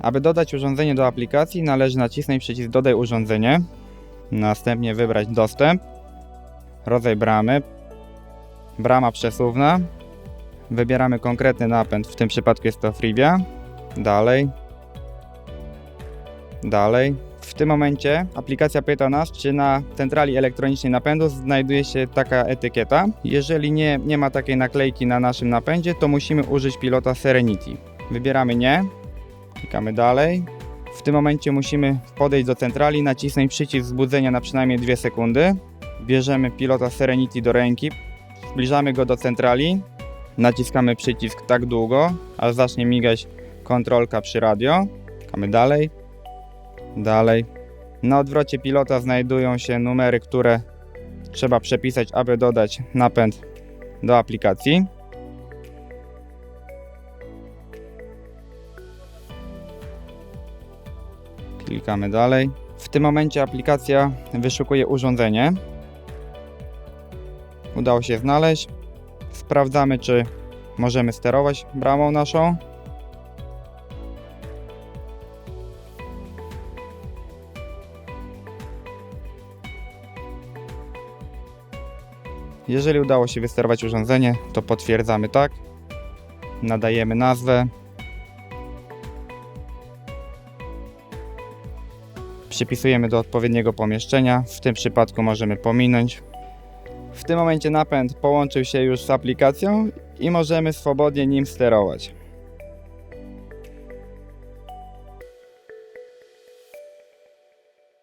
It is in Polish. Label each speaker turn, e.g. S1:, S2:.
S1: Aby dodać urządzenie do aplikacji, należy nacisnąć przycisk Dodaj urządzenie, następnie wybrać Dostęp, rodzaj bramy, brama przesuwna, wybieramy konkretny napęd, w tym przypadku jest to Freevia, dalej, dalej. W tym momencie aplikacja pyta nas, czy na centrali elektronicznej napędu znajduje się taka etykieta. Jeżeli nie, nie ma takiej naklejki na naszym napędzie, to musimy użyć pilota Serenity. Wybieramy nie, klikamy dalej. W tym momencie musimy podejść do centrali, nacisnąć przycisk wzbudzenia na przynajmniej 2 sekundy. Bierzemy pilota Serenity do ręki, zbliżamy go do centrali, naciskamy przycisk tak długo, aż zacznie migać kontrolka przy radio. Klikamy dalej, dalej. Na odwrocie pilota znajdują się numery, które trzeba przepisać, aby dodać napęd do aplikacji. Klikamy dalej. W tym momencie aplikacja wyszukuje urządzenie. Udało się znaleźć. Sprawdzamy, czy możemy sterować bramą naszą. Jeżeli udało się wysterować urządzenie, to potwierdzamy tak. Nadajemy nazwę. Przypisujemy do odpowiedniego pomieszczenia. W tym przypadku możemy pominąć. W tym momencie napęd połączył się już z aplikacją i możemy swobodnie nim sterować.